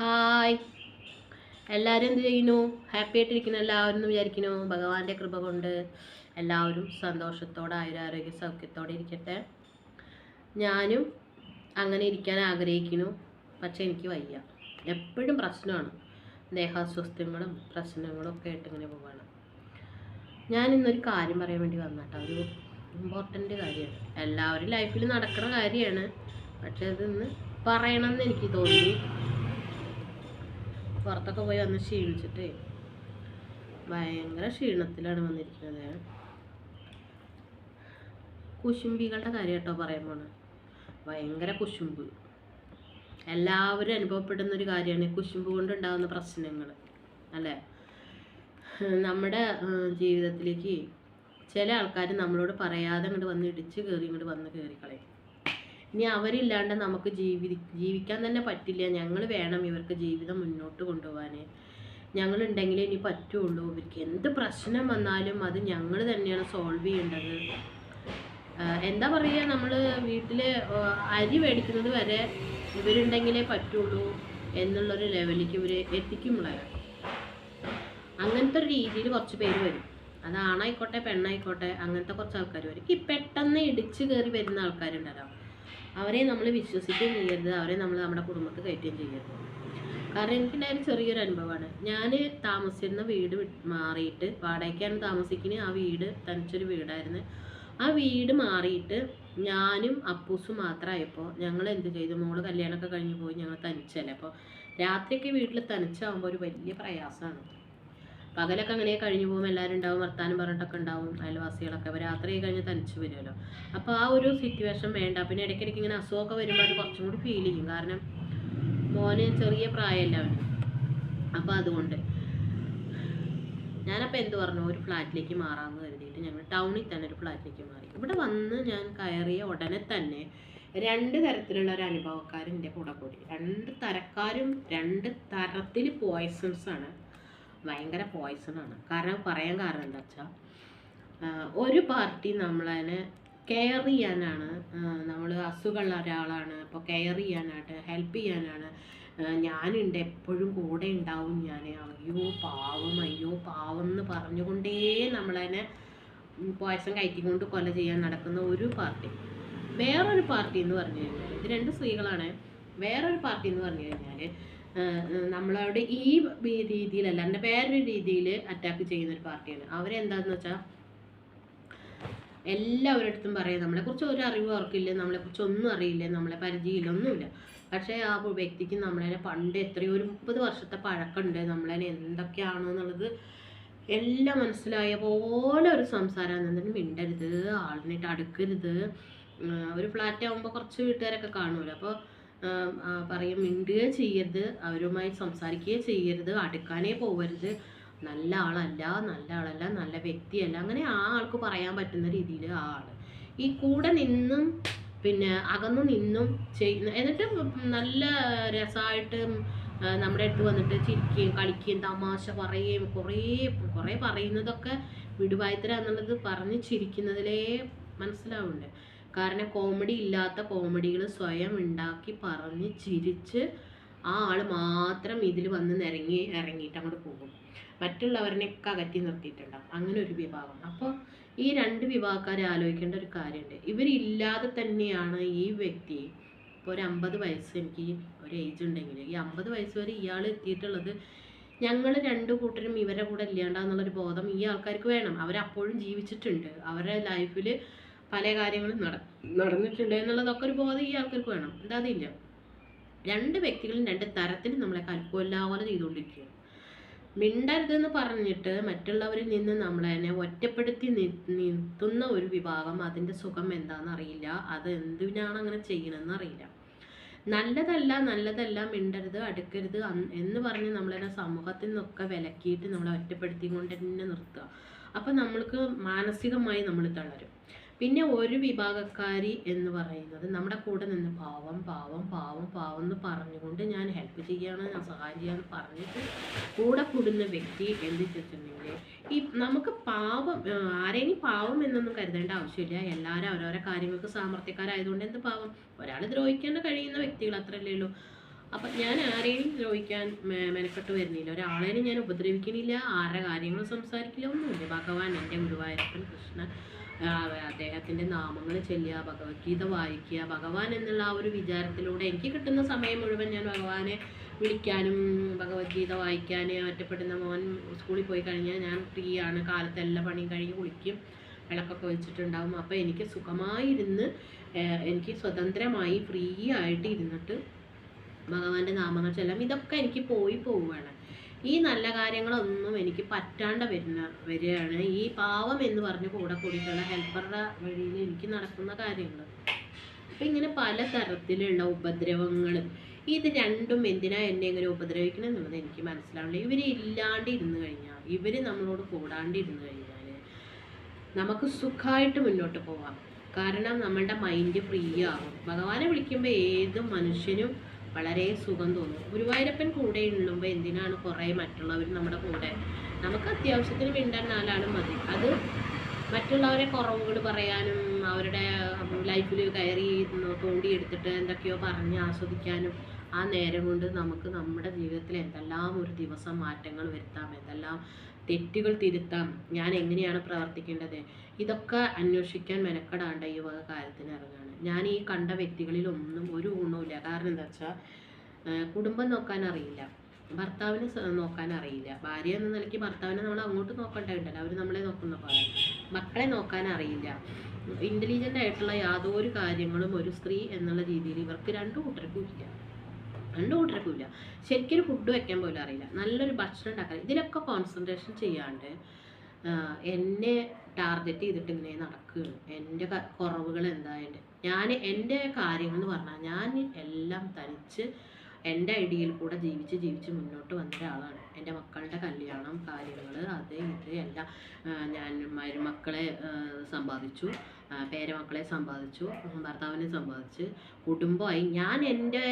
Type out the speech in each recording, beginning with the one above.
Hi. എല്ലാവരും എന്ത് ചെയ്യുന്നു? ഹാപ്പി ആയിട്ടിരിക്കുന്നു എല്ലാവരും എന്ന് വിചാരിക്കുന്നു. ഭഗവാന്റെ കൃപ കൊണ്ട് എല്ലാവരും സന്തോഷത്തോടെ ആയുരാരോഗ്യ സൗഖ്യത്തോടെ ഇരിക്കട്ടെ. ഞാനും അങ്ങനെ ഇരിക്കാൻ ആഗ്രഹിക്കുന്നു. പക്ഷെ എനിക്ക് വയ്യ. എപ്പോഴും പ്രശ്നമാണ്. ദേഹാസ്വസ്ഥ്യങ്ങളും പ്രശ്നങ്ങളും ഒക്കെ ആയിട്ട് ഇങ്ങനെ പോവാണ്. ഞാൻ ഇന്നൊരു കാര്യം പറയാൻ വേണ്ടി വന്നട്ടോ ഒരു ഇമ്പോർട്ടന്റ് കാര്യമാണ് എല്ലാവരും ലൈഫിൽ നടക്കുന്ന കാര്യമാണ് പക്ഷെ അതൊന്ന് പറയണമെന്ന് എനിക്ക് തോന്നി. പുറത്തൊക്കെ പോയി വന്ന് ക്ഷീണിച്ചിട്ട് ഭയങ്കര ക്ഷീണത്തിലാണ് വന്നിരിക്കുന്നത്. കുശുംബികളുടെ കാര്യം കേട്ടോ പറയാൻ ഭയങ്കര കുശുമ്പ് എല്ലാവരും അനുഭവപ്പെടുന്ന ഒരു കാര്യമാണ് കുശുമ്പ് കൊണ്ടുണ്ടാകുന്ന പ്രശ്നങ്ങൾ അല്ലേ? നമ്മുടെ ജീവിതത്തിലേക്ക് ചില ആൾക്കാർ നമ്മളോട് പറയാതെ ഇങ്ങോട്ട് വന്ന് ഇടിച്ച് കയറി ഇങ്ങോട്ട് വന്ന് കയറി കളയും. ഇനി അവരില്ലാണ്ട് നമുക്ക് ജീവി ജീവിക്കാൻ തന്നെ പറ്റില്ല. ഞങ്ങൾ വേണം ഇവർക്ക് ജീവിതം മുന്നോട്ട് കൊണ്ടുപോകാൻ ഞങ്ങളുണ്ടെങ്കിലേ ഇനി പറ്റുള്ളൂ. ഇവർക്ക് എന്ത് പ്രശ്നം വന്നാലും അത് ഞങ്ങൾ തന്നെയാണ് സോൾവ് ചെയ്യേണ്ടത്. എന്താ പറയുക നമ്മൾ വീട്ടിൽ അരി മേടിക്കുന്നത് വരെ ഇവരുണ്ടെങ്കിലേ പറ്റുള്ളൂ എന്നുള്ളൊരു ലെവലിലേക്ക് ഇവർ എത്തിക്കുമ്പോഴേ അങ്ങനത്തെ ഒരു രീതിയിൽ കുറച്ച് പേര് വരും. അത് ആണായിക്കോട്ടെ പെണ്ണായിക്കോട്ടെ അങ്ങനത്തെ കുറച്ച് ആൾക്കാർ വരും. ഈ പെട്ടെന്ന് ഇടിച്ചു കയറി വരുന്ന ആൾക്കാരുണ്ടല്ലോ. അവരെ നമ്മൾ വിശ്വസിക്കുകയും ചെയ്യരുത്. അവരെ നമ്മൾ നമ്മുടെ കുടുംബത്ത് കയറ്റുകയും ചെയ്യരുത്. കാരണം എനിക്കുണ്ടായൊരു ചെറിയൊരു അനുഭവമാണ്. ഞാൻ താമസിച്ചിരുന്ന വീട് മാറിയിട്ട് വാടകയ്ക്കാണ് താമസിക്കുന്നത് ആ വീട് തനിച്ചൊരു വീടായിരുന്നു. ആ വീട് മാറിയിട്ട് ഞാനും അപ്പൂസും മാത്രമായപ്പോൾ ഞങ്ങൾ എന്ത് ചെയ്തു? മോൾ കല്യാണമൊക്കെ കഴിഞ്ഞ് പോയി. ഞങ്ങൾ തനിച്ചല്ലേ. അപ്പോൾ രാത്രിയൊക്കെ വീട്ടിൽ തനിച്ചാകുമ്പോൾ ഒരു വലിയ പ്രയാസമാണ്. പകലൊക്കെ അങ്ങനെ കഴിഞ്ഞു പോകും എല്ലാവരും ഉണ്ടാവും വർത്താനം പറഞ്ഞിട്ടൊക്കെ ഉണ്ടാവും അയൽവാസികളൊക്കെ. അപ്പോൾ രാത്രി കഴിഞ്ഞ് തനിച്ച് വരുമല്ലോ അപ്പോൾ ആ ഒരു സിറ്റുവേഷൻ വേണ്ട. പിന്നെ ഇടയ്ക്കിടയ്ക്ക് ഇങ്ങനെ അസുഖമൊക്കെ വരുമ്പോൾ അത് കുറച്ചും കൂടി ഫീൽ ചെയ്യും. കാരണം മോന് ചെറിയ പ്രായമല്ല അവന്. അപ്പോൾ അതുകൊണ്ട് ഞാനപ്പോൾ എന്ത് പറഞ്ഞു? ഒരു ഫ്ലാറ്റിലേക്ക് മാറാമെന്ന് കരുതിയിട്ട് ഞങ്ങൾ ടൗണിൽ തന്നെ ഒരു ഫ്ലാറ്റിലേക്ക് മാറി. ഇവിടെ വന്ന് ഞാൻ കയറിയ ഉടനെ തന്നെ രണ്ട് തരത്തിലുള്ള ഒരു അനുഭവക്കാരും എന്റെ കൂടെ കൂടി. രണ്ട് തരക്കാരും രണ്ട് തരത്തിൽ പോയ്സൺസ് ആണ് ഭയങ്കര പോയ്സണാണ് കാരണം പറയാൻ കാരണം എന്താ വെച്ചാൽ ഒരു പാർട്ടി നമ്മളതിനെ കെയർ ചെയ്യാനാണ് നമ്മൾ അസുഖമുള്ള ഒരാളാണ് അപ്പോൾ കെയർ ചെയ്യാനായിട്ട് ഹെൽപ്പ് ചെയ്യാനാണ് ഞാനുണ്ട് എപ്പോഴും കൂടെ ഉണ്ടാവും ഞാൻ അയ്യോ പാവം അയ്യോ പാവം എന്ന് പറഞ്ഞുകൊണ്ടേ നമ്മളതിനെ പോയസം കയറ്റിക്കൊണ്ട് കൊല ചെയ്യാൻ നടക്കുന്ന ഒരു പാർട്ടി വേറൊരു പാർട്ടി എന്ന് പറഞ്ഞു കഴിഞ്ഞാൽ ഇത് രണ്ട് സ്ത്രീകളാണ്. വേറൊരു പാർട്ടി എന്ന് പറഞ്ഞു കഴിഞ്ഞാൽ നമ്മളവിടെ ഈ രീതിയിലല്ല എന്റെ വേറൊരു രീതിയിൽ അറ്റാക്ക് ചെയ്യുന്ന ഒരു പാർട്ടിയാണ്. അവരെന്താന്ന് വെച്ചാൽ എല്ലാവരുടെ അടുത്തും പറയും നമ്മളെക്കുറിച്ച് ഒരു അറിവ് അവർക്കില്ല നമ്മളെക്കുറിച്ച് ഒന്നും അറിയില്ല നമ്മളെ പരിചയമില്ല ഒന്നുമില്ല. പക്ഷേ ആ വ്യക്തിക്ക് നമ്മളെ പണ്ട് എത്രയോ ഒരു മുപ്പത് വർഷത്തെ പഴക്കമുണ്ട് നമ്മളെ എന്തൊക്കെയാണ് എന്നുള്ളത് എല്ലാം മനസ്സിലായ പോലെ ഒരു സംസാരം എന്തെങ്കിലും മിണ്ടരുത് ആളിനിട്ട് അടുക്കരുത്. ഒരു ഫ്ലാറ്റ് ആകുമ്പോൾ കുറച്ച് വീട്ടുകാരൊക്കെ കാണുമല്ലോ. അപ്പോൾ പറയും മിണ്ടുകയോ ചെയ്യരുത് അവരുമായി സംസാരിക്കുകയോ ചെയ്യരുത് അടുക്കാനേ പോകരുത് നല്ല ആളല്ല നല്ല ആളല്ല നല്ല വ്യക്തിയല്ല. അങ്ങനെ ആ ആൾക്ക് പറയാൻ പറ്റുന്ന രീതിയിൽ ആ ആൾ ഈ കൂടെ നിന്നും പിന്നെ അകന്നു നിന്നും ചെയ്യുന്ന എന്നിട്ട് നല്ല രസമായിട്ട് നമ്മുടെ അടുത്ത് വന്നിട്ട് ചിരിക്കുകയും കളിക്കുകയും തമാശ പറയുകയും കുറേ കുറേ പറയുന്നതൊക്കെ വിടുവായത്തര എന്നുള്ളത് പറഞ്ഞ് ചിരിക്കുന്നതിലേ മനസ്സിലാവുന്നുണ്ട്. കാരണം കോമഡി ഇല്ലാത്ത കോമഡികൾ സ്വയം ഉണ്ടാക്കി പറഞ്ഞ് ചിരിച്ച് ആ ആൾ മാത്രം ഇതിൽ വന്ന് നിരങ്ങി ഇറങ്ങിയിട്ട് അങ്ങോട്ട് പോകും. മറ്റുള്ളവരിനെയൊക്കെ അകറ്റി നിർത്തിയിട്ടുണ്ടാവും. അങ്ങനെ ഒരു വിഭാഗം. അപ്പോൾ ഈ രണ്ട് വിഭാഗക്കാരെ ആലോചിക്കേണ്ട ഒരു കാര്യമുണ്ട്. ഇവരില്ലാതെ തന്നെയാണ് ഈ വ്യക്തി ഇപ്പോൾ ഒരു അമ്പത് വയസ്സ് എനിക്ക് ഒരു ഏജ് ഉണ്ടെങ്കിൽ ഈ അമ്പത് വയസ്സ് വരെ ഇയാൾ എത്തിയിട്ടുള്ളത് ഞങ്ങൾ രണ്ടു കൂട്ടരും ഇവരെ കൂടെ ഇല്ലാണ്ടാന്നുള്ളൊരു ബോധം ഈ ആൾക്കാർക്ക് വേണം. അവരപ്പോഴും ജീവിച്ചിട്ടുണ്ട്. അവരുടെ ലൈഫിൽ പല കാര്യങ്ങളും നട നടന്നിട്ടുണ്ട് എന്നുള്ളതൊക്കെ ഒരു ബോധം ഈ ആൾക്കാർക്ക് വേണം. എന്താ അതില്ല. രണ്ട് വ്യക്തികളും രണ്ട് തരത്തിൽ നമ്മളെ കൽക്കൊല്ലാതെ ചെയ്തുകൊണ്ടിരിക്കുകയാണ്. മിണ്ടരുതെന്ന് പറഞ്ഞിട്ട് മറ്റുള്ളവരിൽ നിന്ന് നമ്മളെന്നെ ഒറ്റപ്പെടുത്തി നിർത്തുന്ന ഒരു വിഭാഗം അതിന്റെ സുഖം എന്താണെന്ന് അറിയില്ല അത് എന്തിനാണ് അങ്ങനെ ചെയ്യണമെന്ന് അറിയില്ല. നല്ലതല്ല നല്ലതല്ല മിണ്ടരുത് അടുക്കരുത് എന്ന് പറഞ്ഞ് നമ്മളെന്നെ സമൂഹത്തിൽ നിന്നൊക്കെ വിലക്കിയിട്ട് നമ്മളെ ഒറ്റപ്പെടുത്തിക്കൊണ്ട് തന്നെ നിർത്തുക. അപ്പം നമ്മൾക്ക് മാനസികമായി നമ്മൾ തളരും. പിന്നെ ഒരു വിഭാഗക്കാരി എന്ന് പറയുന്നത് നമ്മുടെ കൂടെ നിന്ന് പാവം പാവം പാവം പാവം എന്ന് പറഞ്ഞുകൊണ്ട് ഞാൻ ഹെൽപ്പ് ചെയ്യാണ് ഞാൻ സഹായം ചെയ്യാന്ന് പറഞ്ഞിട്ട് കൂടെ കൂടുന്ന വ്യക്തി എന്ത് ചെയ്തിട്ടുണ്ടെങ്കിൽ ഈ നമുക്ക് പാവം ആരെയും പാവം എന്നൊന്നും കരുതേണ്ട ആവശ്യമില്ല. എല്ലാവരും അവരവരെ കാര്യങ്ങൾക്ക് സാമർത്ഥ്യക്കാരായതുകൊണ്ട് എന്ത് പാവം? ഒരാൾ ദ്രോഹിക്കാൻ കഴിയുന്ന വ്യക്തികൾ അത്രയല്ലേ ഉള്ളൂ. അപ്പം ഞാൻ ആരെയും ദ്രോഹിക്കാൻ മെനക്കെട്ട് വരുന്നില്ല. ഒരാളെയും ഞാൻ ഉപദ്രവിക്കണില്ല. ആരുടെ കാര്യങ്ങളും സംസാരിക്കില്ല. ഒന്നുമില്ല. ഭഗവാൻ എന്റെ ഗുരുവായൂരപ്പൻ കൃഷ്ണൻ. അദ്ദേഹത്തിന്റെ നാമങ്ങൾ ചൊല്ലുക ഭഗവത്ഗീത വായിക്കുക ഭഗവാൻ എന്നുള്ള ആ ഒരു വിചാരത്തിലൂടെ എനിക്ക് കിട്ടുന്ന സമയം മുഴുവൻ ഞാൻ ഭഗവാനെ വിളിക്കാനും ഭഗവത്ഗീത വായിക്കാനും ഒറ്റപ്പെടുന്ന മോൻ സ്കൂളിൽ പോയി കഴിഞ്ഞാൽ ഞാൻ ഫ്രീ ആണ്. കാലത്ത് എല്ലാ പണിയും കഴിഞ്ഞ് കുളിക്കും വിളക്കൊക്കെ വെച്ചിട്ടുണ്ടാവും. അപ്പോൾ എനിക്ക് സുഖമായിരുന്ന് എനിക്ക് സ്വതന്ത്രമായി ഫ്രീ ആയിട്ട് ഇരുന്നിട്ട് ഭഗവാന്റെ നാമങ്ങൾ ചെല്ലാം. ഇതൊക്കെ എനിക്ക് പോയി പോവുകയാണ്. ഈ നല്ല കാര്യങ്ങളൊന്നും എനിക്ക് പറ്റാണ്ട് വരുന്ന വരികയാണ്. ഈ പാവം എന്ന് പറഞ്ഞ് കൂടെ കൂടിയിട്ടുള്ള ഹെൽപ്പറുടെ വഴിയിൽ എനിക്ക് നടക്കുന്ന കാര്യങ്ങൾ. അപ്പം ഇങ്ങനെ പല തരത്തിലുള്ള ഉപദ്രവങ്ങൾ ഇത് രണ്ടും എന്തിനാ എന്നെ ഇങ്ങനെ ഉപദ്രവിക്കണം എന്നുള്ളത് എനിക്ക് മനസ്സിലാവില്ല ഇവർ ഇല്ലാണ്ട് ഇരുന്ന് കഴിഞ്ഞാൽ ഇവർ നമ്മളോട് കൂടാണ്ട് ഇരുന്ന് കഴിഞ്ഞാൽ നമുക്ക് സുഖമായിട്ട് മുന്നോട്ട് പോവാം. കാരണം നമ്മളുടെ മൈൻഡ് ഫ്രീ ആകും ഭഗവാനെ വിളിക്കുമ്പോൾ ഏത് മനുഷ്യനും വളരെ സുഖം തോന്നും. ഗുരുവായൂരപ്പൻ കൂടെ ഉള്ളുമ്പോൾ എന്തിനാണ് കുറേ മറ്റുള്ളവർ നമ്മുടെ കൂടെ? നമുക്ക് അത്യാവശ്യത്തിന് മിണ്ടാൻ നാലാളും മതി. അത് മറ്റുള്ളവരെ കുറവുകൾ പറയാനും അവരുടെ ലൈഫിൽ കയറി തോണ്ടിയെടുത്തിട്ട് എന്തൊക്കെയോ പറഞ്ഞ് ആസ്വദിക്കാനും ആ നേരം കൊണ്ട് നമുക്ക് നമ്മുടെ ജീവിതത്തിൽ എന്തെല്ലാം ഒരു ദിവസം മാറ്റങ്ങൾ വരുത്താം എന്തെല്ലാം തെറ്റുകൾ തിരുത്താം. ഞാൻ എങ്ങനെയാണ് പ്രവർത്തിക്കേണ്ടത്? ഇതൊക്കെ അന്വേഷിക്കാൻ മെനക്കെടാണ്ട ഈ വക കാര്യത്തിന് ഇറങ്ങാണ്. ഞാൻ ഈ കണ്ട വ്യക്തികളിൽ ഒന്നും ഒരു ഗുണവുമില്ല. കാരണം എന്താ വെച്ചാൽ കുടുംബം നോക്കാൻ അറിയില്ല. ഭർത്താവിനെ നോക്കാൻ അറിയില്ല. ഭാര്യ എന്ന നിലയ്ക്ക് ഭർത്താവിനെ നമ്മൾ അങ്ങോട്ട് നോക്കേണ്ടതുണ്ടല്ലോ അവർ നമ്മളെ നോക്കുന്ന പോലെ. മക്കളെ നോക്കാൻ അറിയില്ല. ഇന്റലിജന്റ് ആയിട്ടുള്ള യാതൊരു കാര്യങ്ങളും ഒരു സ്ത്രീ എന്നുള്ള രീതിയിൽ ഇവർക്ക് രണ്ടു കൂട്ടർക്കും ഇല്ല രണ്ടു കൂട്ടിരിക്കില്ല ശരിക്കൊരു ശരിക്കും ഫുഡ് വെക്കാൻ പോലും അറിയില്ല. നല്ലൊരു ഭക്ഷണം ഉണ്ടാക്കാൻ. ഇതിലൊക്കെ കോൺസെൻട്രേഷൻ ചെയ്യാണ്ട് എന്നെ ടാർഗറ്റ് ചെയ്തിട്ട് ഇങ്ങനെ നടക്കുകയാണ്. എന്റെ കുറവുകൾ എന്തായിട്ട്. ഞാൻ എന്റെ കാര്യങ്ങൾ എന്ന് പറഞ്ഞാൽ ഞാൻ എല്ലാം തനിച്ച് എന്റെ ഐഡിയയിൽ കൂടെ ജീവിച്ച് ജീവിച്ച് മുന്നോട്ട് വന്ന ഒരാളാണ്. എന്റെ മക്കളുടെ കല്യാണം കാര്യങ്ങൾ അത് ഇത് എല്ലാം ഞാൻ മരുമക്കളെ സമ്പാദിച്ചു. പേരമക്കളെ സമ്പാദിച്ചു ഭർത്താവിനെ സമ്പാദിച്ച്. കുടുംബമായി ഞാൻ എന്റെ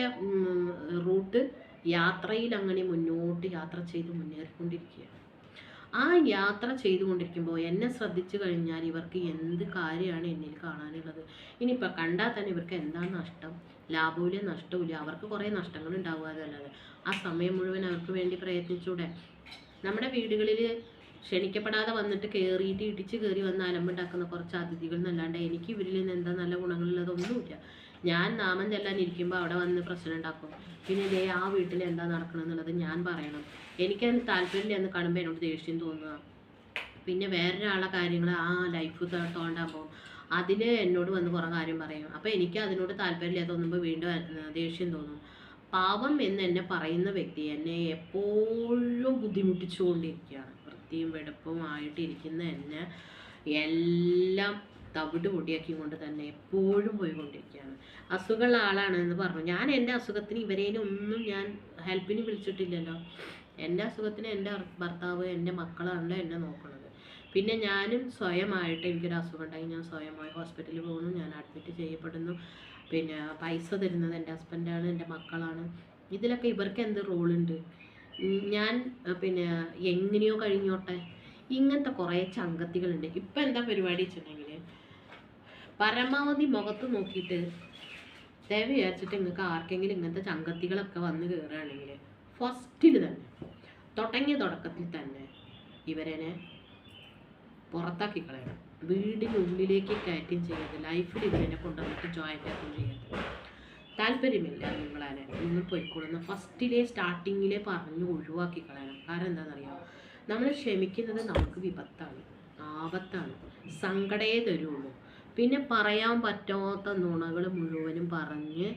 റൂട്ട് യാത്രയിൽ അങ്ങനെ മുന്നോട്ട് യാത്ര ചെയ്ത് മുന്നേറിക്കൊണ്ടിരിക്കുകയാണ്. ആ യാത്ര ചെയ്തുകൊണ്ടിരിക്കുമ്പോൾ എന്നെ ശ്രദ്ധിച്ചു കഴിഞ്ഞാൽ ഇവർക്ക് എന്ത് കാര്യമാണ് എന്നിൽ കാണാനുള്ളത്. ഇനിയിപ്പോൾ കണ്ടാൽ തന്നെ ഇവർക്ക് എന്താണ് നഷ്ടം? ലാഭമില്ല നഷ്ടമില്ല. അവർക്ക് കുറേ നഷ്ടങ്ങൾ ഉണ്ടാവുക അതല്ലാതെ ആ സമയം മുഴുവൻ അവർക്ക് വേണ്ടി പ്രയത്നിച്ചൂടെ. നമ്മുടെ വീടുകളിൽ ക്ഷണിക്കപ്പെടാതെ വന്നിട്ട് കയറിയിട്ട് ഇടിച്ച് കയറി വന്ന് അലമ്പുണ്ടാക്കുന്ന കുറച്ച് അതിഥികൾ എന്നല്ലാണ്ട് എനിക്ക് ഇവരിൽ നിന്ന് എന്താ നല്ല ഗുണങ്ങളുള്ളതൊന്നുമില്ല ഞാൻ നാമം ചെല്ലാൻ ഇരിക്കുമ്പോൾ അവിടെ വന്ന് പ്രശ്നം ഉണ്ടാക്കും. പിന്നെ ഇതേ ആ വീട്ടിൽ എന്താ നടക്കണമെന്നുള്ളത് ഞാൻ പറയണം. എനിക്കതിന് താല്പര്യമില്ല എന്ന് കാണുമ്പോൾ എന്നോട് ദേഷ്യം തോന്നുക. പിന്നെ വേറൊരാളെ കാര്യങ്ങൾ ആ ലൈഫ് തോണ്ടാകുമ്പോൾ അതിൽ എന്നോട് വന്ന് കുറേ കാര്യം പറയും. അപ്പോൾ എനിക്ക് അതിനോട് താല്പര്യമില്ല തോന്നുമ്പോൾ വീണ്ടും ദേഷ്യം തോന്നും. പാപം എന്ന് എന്നെ പറയുന്ന വ്യക്തി എന്നെ എപ്പോഴും ബുദ്ധിമുട്ടിച്ചുകൊണ്ടിരിക്കുകയാണ്. വൃത്തിയും വെടുപ്പും ആയിട്ടിരിക്കുന്ന എന്നെ എല്ലാം തവിട് പൊടിയാക്കി കൊണ്ട് തന്നെ എപ്പോഴും പോയിക്കൊണ്ടിരിക്കുകയാണ്. അസുഖമുള്ള ആളാണ് എന്ന് പറഞ്ഞു. ഞാൻ എന്റെ അസുഖത്തിന് ഇവരേനും ഒന്നും ഞാൻ ഹെൽപ്പിന് വിളിച്ചിട്ടില്ലല്ലോ. എന്റെ അസുഖത്തിന് എന്റെ ഭർത്താവ് എന്റെ മക്കളാണല്ലോ എന്നെ നോക്കുന്നത് പിന്നെ ഞാനും സ്വയമായിട്ട് എനിക്കൊരു അസുഖം ഉണ്ടായി ഞാൻ സ്വയമായി ഹോസ്പിറ്റലിൽ പോകുന്നു. ഞാൻ അഡ്മിറ്റ് ചെയ്യപ്പെടുന്നു. പിന്നെ പൈസ തരുന്നത് എന്റെ ഹസ്ബൻഡാണ് എന്റെ മക്കളാണ്. ഇതിലൊക്കെ ഇവർക്ക് എന്ത് റോളുണ്ട്? ഞാൻ പിന്നെ എങ്ങനെയോ കഴിഞ്ഞോട്ടെ. ഇങ്ങനത്തെ കുറേ ചങ്കത്തികളുണ്ട്. ഇപ്പം എന്താ പരിപാടി വെച്ചിട്ടുണ്ടെങ്കിൽ പരമാവധി മുഖത്ത് നോക്കിയിട്ട് ദയവ് വിചാരിച്ചിട്ട് നിങ്ങൾക്ക് ആർക്കെങ്കിലും ഇങ്ങനത്തെ ചങ്കത്തികളൊക്കെ വന്ന് കയറുകയാണെങ്കിൽ ഫസ്റ്റിൽ തന്നെ തുടങ്ങിയ തുടക്കത്തിൽ തന്നെ ഇവരെന്നെ പുറത്താക്കി കളയണം. വീടിനുള്ളിലേക്ക് കയറ്റുകയും ചെയ്യരുത്. ലൈഫിൽ ഇവരെന്നെ കൊണ്ടുവന്നിട്ട് ജോയിന്റ് ആക്കും ചെയ്യരുത്. താല്പര്യമില്ല നിങ്ങളെ നിങ്ങൾ പോയിക്കൊള്ളുന്ന ഫസ്റ്റിലെ സ്റ്റാർട്ടിങ്ങിലെ പറഞ്ഞ് ഒഴിവാക്കി കളയണം. കാരണം എന്താണെന്നറിയാം? നമ്മൾ ക്ഷമിക്കുന്നത് നമുക്ക് വിപത്താണ്. ആപത്താണ്. സങ്കടേ തരുള്ളൂ. പിന്നെ പറയാൻ പറ്റാത്ത നുണകൾ മുഴുവനും പറഞ്ഞ്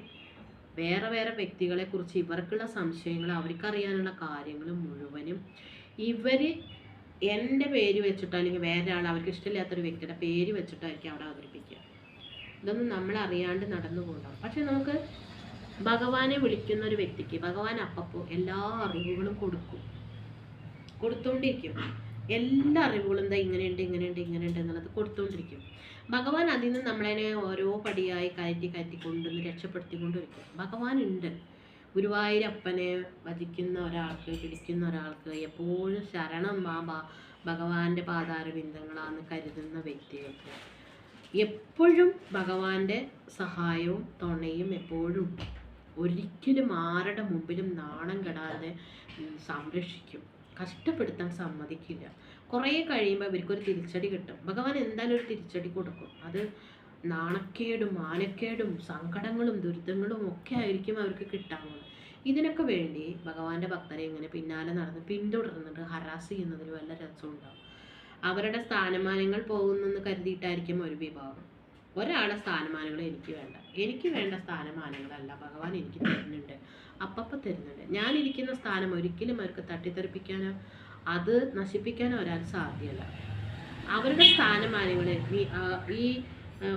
വേറെ വേറെ വ്യക്തികളെ കുറിച്ച് ഇവർക്കുള്ള സംശയങ്ങൾ അവർക്കറിയാനുള്ള കാര്യങ്ങൾ മുഴുവനും ഇവർ എന്റെ പേര് വെച്ചിട്ടോ അല്ലെങ്കിൽ വേറെ ആൾ അവർക്ക് ഇഷ്ടമില്ലാത്തൊരു വ്യക്തിയുടെ പേര് വെച്ചിട്ടായിരിക്കും അവിടെ അവതരിപ്പിക്കുക ഇതൊന്നും നമ്മൾ അറിയാണ്ട് നടന്നു പോകണം പക്ഷെ നമുക്ക് ഭഗവാനെ വിളിക്കുന്ന ഒരു വ്യക്തിക്ക് ഭഗവാൻ അപ്പപ്പോൾ എല്ലാ അറിവുകളും കൊടുക്കും. കൊടുത്തോണ്ടിരിക്കും. എല്ലാ അറിവുകളും എന്താ ഇങ്ങനെയുണ്ട് ഇങ്ങനെയുണ്ട് ഇങ്ങനെയുണ്ട് എന്നുള്ളത് കൊടുത്തോണ്ടിരിക്കും. ഭഗവാൻ അതിൽ നിന്ന് നമ്മളതിനെ ഓരോ പടിയായി കയറ്റി കയറ്റി കൊണ്ടുവന്ന് രക്ഷപ്പെടുത്തിക്കൊണ്ടിരിക്കും. ഭഗവാൻ ഉണ്ട് ഗുരുവായൂരപ്പനെ വധിക്കുന്ന ഒരാൾക്ക് പിടിക്കുന്ന ഒരാൾക്ക് എപ്പോഴും ശരണം ആ ഭഗവാന്റെ പാതാരബിന്ദങ്ങളാന്ന് കരുതുന്ന വ്യക്തികൾക്ക്. എപ്പോഴും ഭഗവാന്റെ സഹായവും തുണയും എപ്പോഴും ഉണ്ട്. ഒരിക്കലും ആരുടെ മുമ്പിലും നാണം കെടാതെ സംരക്ഷിക്കും. കഷ്ടപ്പെടുത്താൻ സമ്മതിക്കില്ല. കുറേ കഴിയുമ്പോൾ ഇവർക്കൊരു തിരിച്ചടി കിട്ടും. ഭഗവാൻ എന്തായാലും ഒരു തിരിച്ചടി കൊടുക്കും. അത് നാണക്കേടും മാനക്കേടും സങ്കടങ്ങളും ദുരിതങ്ങളും ഒക്കെ ആയിരിക്കും അവർക്ക് കിട്ടാവുന്നത് ഇതിനൊക്കെ വേണ്ടി ഭഗവാന്റെ ഭക്തരെ ഇങ്ങനെ പിന്നാലെ നടന്ന് പിന്തുടർന്നിട്ട് ഹരാസ് ചെയ്യുന്നതിൽ വല്ല രസമുണ്ടാവും അവരുടെ സ്ഥാനമാനങ്ങൾ പോകുന്നെന്ന് കരുതിയിട്ടായിരിക്കും ഒരു വിഭാഗം. ഒരാളെ സ്ഥാനമാനങ്ങൾ എനിക്ക് വേണ്ട. എനിക്ക് വേണ്ട സ്ഥാനമാനങ്ങളല്ല. ഭഗവാൻ എനിക്ക് തരുന്നുണ്ട്. അപ്പപ്പം തരുന്നുണ്ട്. ഞാൻ ഇരിക്കുന്ന സ്ഥാനം ഒരിക്കലും അവർക്ക് തട്ടിത്തെറിപ്പിക്കാനോ അത് നശിപ്പിക്കാനോ ഒരാൾ സാധ്യമല്ല. അവരുടെ സ്ഥാനമാനങ്ങൾ ഈ-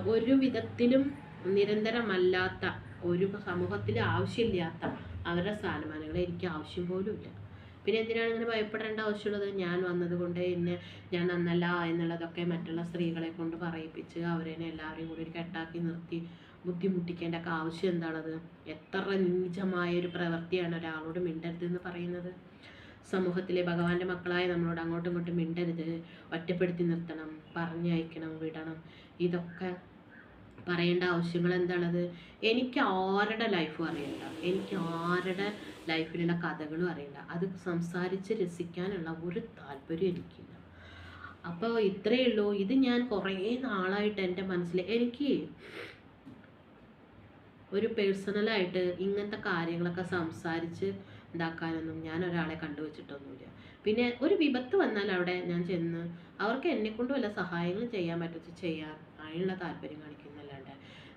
ഒരു വിധത്തിലും നിരന്തരമല്ലാത്ത ഒരു സമൂഹത്തിൽ ആവശ്യമില്ലാത്ത അവരുടെ സ്ഥാനമാനങ്ങൾ എനിക്ക് ആവശ്യം പോലും ഇല്ല പിന്നെ എന്തിനാണ് ഇങ്ങനെ ഭയപ്പെടേണ്ട ആവശ്യമുള്ളത്? ഞാൻ വന്നത് കൊണ്ട് എന്നെ ഞാൻ നന്നല്ല എന്നുള്ളതൊക്കെ മറ്റുള്ള സ്ത്രീകളെ കൊണ്ട് പറയിപ്പിച്ച് അവരെ എല്ലാവരെയും കൂടി ഒരു കെട്ടാക്കി നിർത്തി ബുദ്ധിമുട്ടിക്കേണ്ട ആവശ്യം എന്താണത്? എത്ര നീചമായ ഒരു പ്രവൃത്തിയാണ് ഒരാളോട് മിണ്ടരുത് എന്ന് പറയുന്നത്. സമൂഹത്തിലെ ഭഗവാന്റെ മക്കളായ നമ്മളോട് അങ്ങോട്ടും ഇങ്ങോട്ടും മിണ്ടരുത്. ഒറ്റപ്പെടുത്തി നിർത്തണം. പറഞ്ഞയക്കണം വിടണം. ഇതൊക്കെ പറയേണ്ട ആവശ്യങ്ങൾ എന്താണത്? എനിക്ക് ആരുടെ ലൈഫും അറിയണ്ട. എനിക്ക് ആരുടെ ലൈഫിലുള്ള കഥകളും അറിയണ്ട. അത് സംസാരിച്ച് രസിക്കാനുള്ള ഒരു താല്പര്യം എനിക്കില്ല. അപ്പോൾ ഇത്രയേ ഉള്ളൂ. ഇത് ഞാൻ കുറേ നാളായിട്ട് എന്റെ മനസ്സിൽ എനിക്ക് ഒരു പേഴ്സണലായിട്ട് ഇങ്ങനത്തെ കാര്യങ്ങളൊക്കെ സംസാരിച്ച് ഇതാക്കാനൊന്നും ഞാൻ ഒരാളെ കണ്ടുവച്ചിട്ടൊന്നുമില്ല. പിന്നെ ഒരു വിപത്ത് വന്നാൽ അവിടെ ഞാൻ ചെന്ന് അവർക്ക് എന്നെ കൊണ്ട് വല്ല സഹായങ്ങളും ചെയ്യാൻ പറ്റുന്ന ചെയ്യാൻ അതിനുള്ള താല്പര്യം കാണിക്കുന്നല്ലാണ്ട്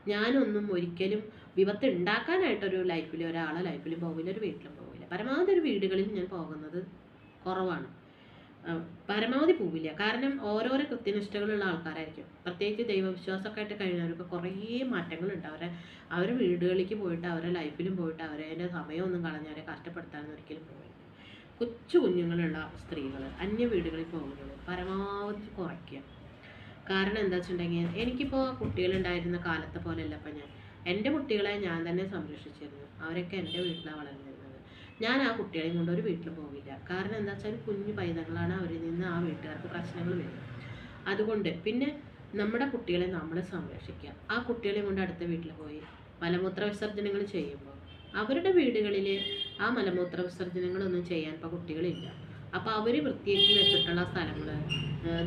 ഞാനൊന്നും ഒരിക്കലും വിപത്ത് ഉണ്ടാക്കാനായിട്ടൊരു ലൈഫിൽ ഒരാളെ ലൈഫിലും പോകില്ല ഒരു വീട്ടിലും പോകില്ല പരമാവധി ഒരു വീടുകളിൽ ഞാൻ പോകുന്നത് കുറവാണ്. പരമാവധി പോവില്ല. കാരണം ഓരോരോ കൃത്യനിഷ്ഠകളുള്ള ആൾക്കാരായിരിക്കും. പ്രത്യേകിച്ച് ദൈവവിശ്വാസമൊക്കെ ആയിട്ട് കഴിഞ്ഞവർക്ക് കുറേ മാറ്റങ്ങളുണ്ട്. അവരെ അവർ വീടുകളിലേക്ക് പോയിട്ട് അവരെ ലൈഫിലും പോയിട്ട് അവരെ സമയമൊന്നും കളഞ്ഞ് അവരെ കഷ്ടപ്പെടുത്താനൊന്നും ഒരിക്കലും പോകില്ല കൊച്ചു കുഞ്ഞുങ്ങളുള്ള സ്ത്രീകൾ അന്യ വീടുകളിൽ പോകുന്നത് പരമാവധി കുറയ്ക്കുക. കാരണം എന്താ വെച്ചിട്ടുണ്ടെങ്കിൽ എനിക്കിപ്പോൾ കുട്ടികളുണ്ടായിരുന്ന കാലത്തെ പോലെയല്ല ഇപ്പം ഞാൻ. എന്റെ കുട്ടികളെ ഞാൻ തന്നെ സംരക്ഷിച്ചിരുന്നു. അവരൊക്കെ എന്റെ വീട്ടിലാണ് വളർന്നിരുന്നത്. ഞാൻ ആ കുട്ടികളെയും കൊണ്ട് ഒരു വീട്ടിൽ പോകില്ല കാരണം എന്താ വെച്ചാൽ കുഞ്ഞു പൈതങ്ങളാണ് അവരിൽ നിന്ന് ആ വീട്ടുകാർക്ക് പ്രശ്നങ്ങൾ വരും അതുകൊണ്ട് പിന്നെ നമ്മുടെ കുട്ടികളെ നമ്മൾ സംരക്ഷിക്കുക. ആ കുട്ടികളെ കൊണ്ട് അടുത്ത വീട്ടിൽ പോയി മലമൂത്ര വിസർജനങ്ങൾ ചെയ്യുമ്പോൾ അവരുടെ വീടുകളിൽ ആ മലമൂത്ര വിസർജനങ്ങളൊന്നും ചെയ്യാൻ ഇപ്പോൾ കുട്ടികളില്ല. അപ്പോൾ അവർ വൃത്തിയാക്കി വെച്ചിട്ടുള്ള സ്ഥലങ്ങൾ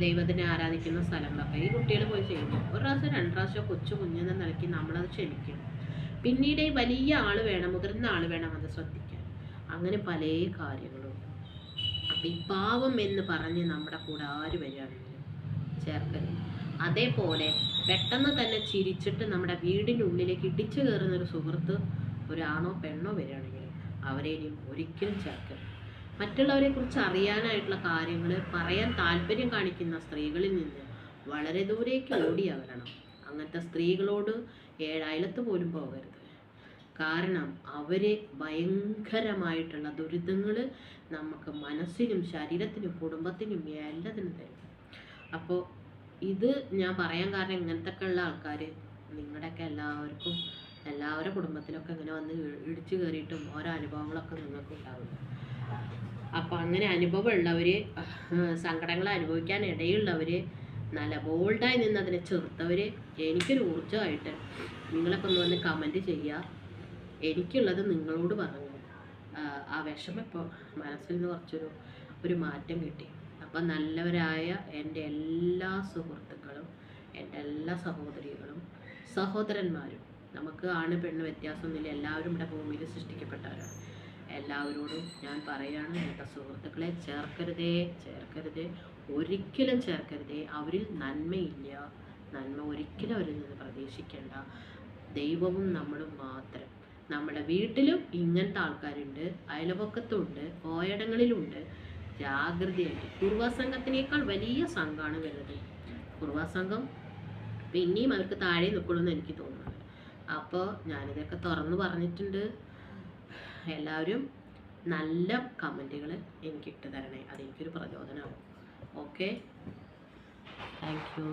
ദൈവത്തിനെ ആരാധിക്കുന്ന സ്ഥലങ്ങളൊക്കെ ഈ കുട്ടികൾ പോയി ചെയ്യുന്നു ഒരു പ്രാവശ്യം രണ്ട് പ്രാവശ്യം കൊച്ചു കുഞ്ഞെന്ന നിലയ്ക്ക് നമ്മളത് ക്ഷമിക്കണം. പിന്നീട് വലിയ ആൾ വേണം മുതിർന്ന ആൾ വേണം അത് ശ്രദ്ധിക്കാൻ. അങ്ങനെ പല കാര്യങ്ങളും. അപ്പം ഈ പാവം എന്ന് പറഞ്ഞ് നമ്മുടെ കൂടെ ആര് വരികയാണെങ്കിലും ചേർക്കരുത്. അതേപോലെ പെട്ടെന്ന് തന്നെ ചിരിച്ചിട്ട് നമ്മുടെ വീടിനുള്ളിലേക്ക് ഇടിച്ചു കയറുന്ന ഒരു സുഹൃത്ത് ഒരാണോ പെണ്ണോ വരികയാണെങ്കിൽ അവരെ ഇനിയും ഒരിക്കലും ചേർക്കരുത്. മറ്റുള്ളവരെ കുറിച്ച് അറിയാനായിട്ടുള്ള കാര്യങ്ങൾ പറയാൻ താല്പര്യം കാണിക്കുന്ന സ്ത്രീകളിൽ നിന്ന് വളരെ ദൂരേക്ക് ഓടി അകരണം. അങ്ങനത്തെ സ്ത്രീകളോട് ഏഴായിലത്ത് പോലും പോകരുത്. കാരണം അവരെ ഭയങ്കരമായിട്ടുള്ള ദുരിതങ്ങൾ നമുക്ക് മനസ്സിനും ശരീരത്തിനും കുടുംബത്തിനും എല്ലാത്തിനും തരും. അപ്പോൾ ഇത് ഞാൻ പറയാൻ കാരണം ഇങ്ങനത്തെ ഒക്കെ ഉള്ള ആൾക്കാർ നിങ്ങളുടെയൊക്കെ എല്ലാവർക്കും എല്ലാവരുടെ കുടുംബത്തിലൊക്കെ ഇങ്ങനെ വന്ന് ഇടിച്ചു കയറിയിട്ടും ഓരോ അനുഭവങ്ങളൊക്കെ നിങ്ങൾക്ക് ഉണ്ടാവില്ല അപ്പം അങ്ങനെ അനുഭവമുള്ളവർ സങ്കടങ്ങൾ അനുഭവിക്കാൻ ഇടയുള്ളവർ നല്ല ബോൾഡായി നിന്ന് അതിനെ ചെറുത്തവർ എനിക്കൊരു ഊർജമായിട്ട് നിങ്ങളൊക്കെ ഒന്ന് വന്ന് കമന്റ് ചെയ്യുക എനിക്കുള്ളത് നിങ്ങളോട് പറഞ്ഞു ആ വിഷമം ഇപ്പോൾ മനസ്സിൽ നിന്ന് കുറച്ചൊരു ഒരു മാറ്റം കിട്ടി. അപ്പം നല്ലവരായ എന്റെ എല്ലാ സുഹൃത്തുക്കളും എന്റെ എല്ലാ സഹോദരികളും സഹോദരന്മാരും നമുക്ക് ആണ് പെണ്ണ് വ്യത്യാസമൊന്നുമില്ല. എല്ലാവരും ഇവിടെ ഭൂമിയിൽ സൃഷ്ടിക്കപ്പെട്ടവരാണ്. എല്ലാവരോടും ഞാൻ പറയാണ് എന്റെ സുഹൃത്തുക്കളെ ചേർക്കരുതേ ചേർക്കരുതേ ഒരിക്കലും ചേർക്കരുതേ അവരിൽ നന്മയില്ല. നന്മ ഒരിക്കലും അവരിൽ നിന്ന് പ്രതീക്ഷിക്കേണ്ട. ദൈവവും നമ്മളും മാത്രം. നമ്മുടെ വീട്ടിലും ഇങ്ങനത്തെ ആൾക്കാരുണ്ട് അയൽപക്കത്തുണ്ട് പോയടങ്ങളിലുണ്ട് ജാഗ്രതയായിട്ട്. കുർവാസംഘത്തിനേക്കാൾ വലിയ സംഘമാണ് വരുന്നത് കുർവാസംഘം സംഘം പിന്നെയും അവർക്ക് താഴെ നിൽക്കുള്ളൂ എന്ന് എനിക്ക് തോന്നുന്നു അപ്പോൾ ഞാനിതൊക്കെ തുറന്നു പറഞ്ഞിട്ടുണ്ട്. എല്ലാവരും നല്ല കമന്റുകൾ എനിക്ക് ഇട്ട് തരണേ അതെനിക്കൊരു പ്രചോദനമാണ് ഓക്കെ? Thank you.